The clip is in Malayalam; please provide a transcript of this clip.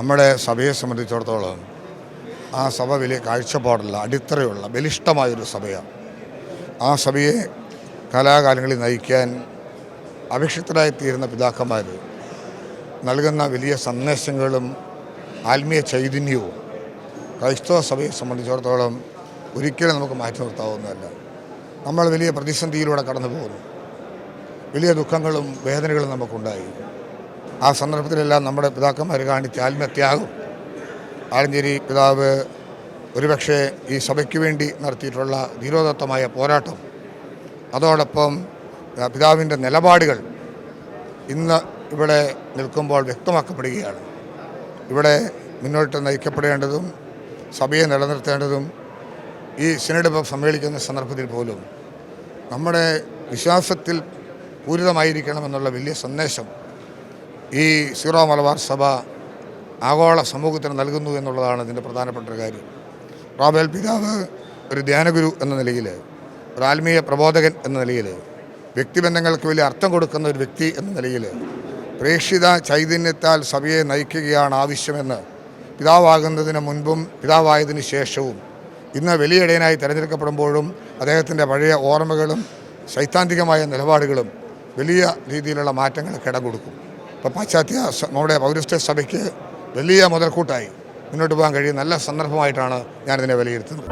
നമ്മുടെ സഭയെ സംബന്ധിച്ചിടത്തോളം ആ സഭ വലിയ കാഴ്ചപ്പാടുള്ള അടിത്തറയുള്ള ബലിഷ്ടമായൊരു സഭയാണ്. ആ സഭയെ കലാകാലങ്ങളിൽ നയിക്കാൻ അഭിഷിക്തരായിത്തീരുന്ന പിതാക്കന്മാർ നൽകുന്ന വലിയ സന്ദേശങ്ങളും ആത്മീയ ചൈതന്യവും ക്രൈസ്തവ സഭയെ സംബന്ധിച്ചിടത്തോളം ഒരിക്കലും നമുക്ക് മാറ്റി നിർത്താവുന്നതല്ല. നമ്മൾ വലിയ പ്രതിസന്ധിയിലൂടെ കടന്നു പോകുന്നു വലിയ ദുഃഖങ്ങളും വേദനകളും നമുക്കുണ്ടായി. ആ സന്ദർഭത്തിലെല്ലാം നമ്മുടെ പിതാക്കന്മാർ കാണിച്ച ആത്മത്യാഗം. ആലഞ്ചേരി പിതാവ് ഒരുപക്ഷെ ഈ സഭയ്ക്ക് വേണ്ടി നടത്തിയിട്ടുള്ള ധീരോദത്തമായ പോരാട്ടം. അതോടൊപ്പം പിതാവിന്റെ നിലപാടുകൾ ഇന്ന് ഇവിടെ നിൽക്കുമ്പോൾ വ്യക്തമാക്കപ്പെടുകയാണ്. ഇവിടെ മുന്നോട്ട് നയിക്കപ്പെടേണ്ടതും സഭയെ നിലനിർത്തേണ്ടതും ഈ സിനഡ് ഇപ്പോൾ സമ്മേളിക്കുന്ന സന്ദർഭത്തിൽ പോലും നമ്മുടെ വിശ്വാസത്തിൽ പൂരിതമായിരിക്കണമെന്നുള്ള വലിയ സന്ദേശം ഈ സീറോ മലബാർ സഭ ആഗോള സമൂഹത്തിന് നൽകുന്നു എന്നുള്ളതാണ് ഇതിന്റെ പ്രധാനപ്പെട്ട ഒരു കാര്യം. റോബേൽ പിതാവ് ഒരു ധ്യാനഗുരു എന്ന നിലയിൽ ഒരു ആത്മീയ പ്രബോധകൻ എന്ന നിലയിൽ വ്യക്തിബന്ധങ്ങൾക്ക് വലിയ അർത്ഥം കൊടുക്കുന്ന ഒരു വ്യക്തി എന്ന നിലയിൽ പ്രേക്ഷിത ചൈതന്യത്താൽ സഭയെ നയിക്കുകയാണ് ആവശ്യമെന്ന് പിതാവാകുന്നതിന് മുൻപും പിതാവായതിന് ശേഷവും ഇന്ന് വലിയടയനായി തിരഞ്ഞെടുക്കപ്പെടുമ്പോഴും അദ്ദേഹത്തിന്റെ പഴയ ഓർമ്മകളും സൈദ്ധാന്തികമായ നിലപാടുകളും വലിയ രീതിയിലുള്ള മാറ്റങ്ങൾക്ക് ഇടം കൊടുക്കും. ഇപ്പോൾ പാശ്ചാത്യ നമ്മുടെ പൗരസ്ത്യ സഭയ്ക്ക് വലിയ മുതൽക്കൂട്ടായി മുന്നോട്ട് പോകാൻ കഴിയുന്ന നല്ല സന്ദർഭമായിട്ടാണ് ഞാനിതിനെ വിലയിരുത്തുന്നത്.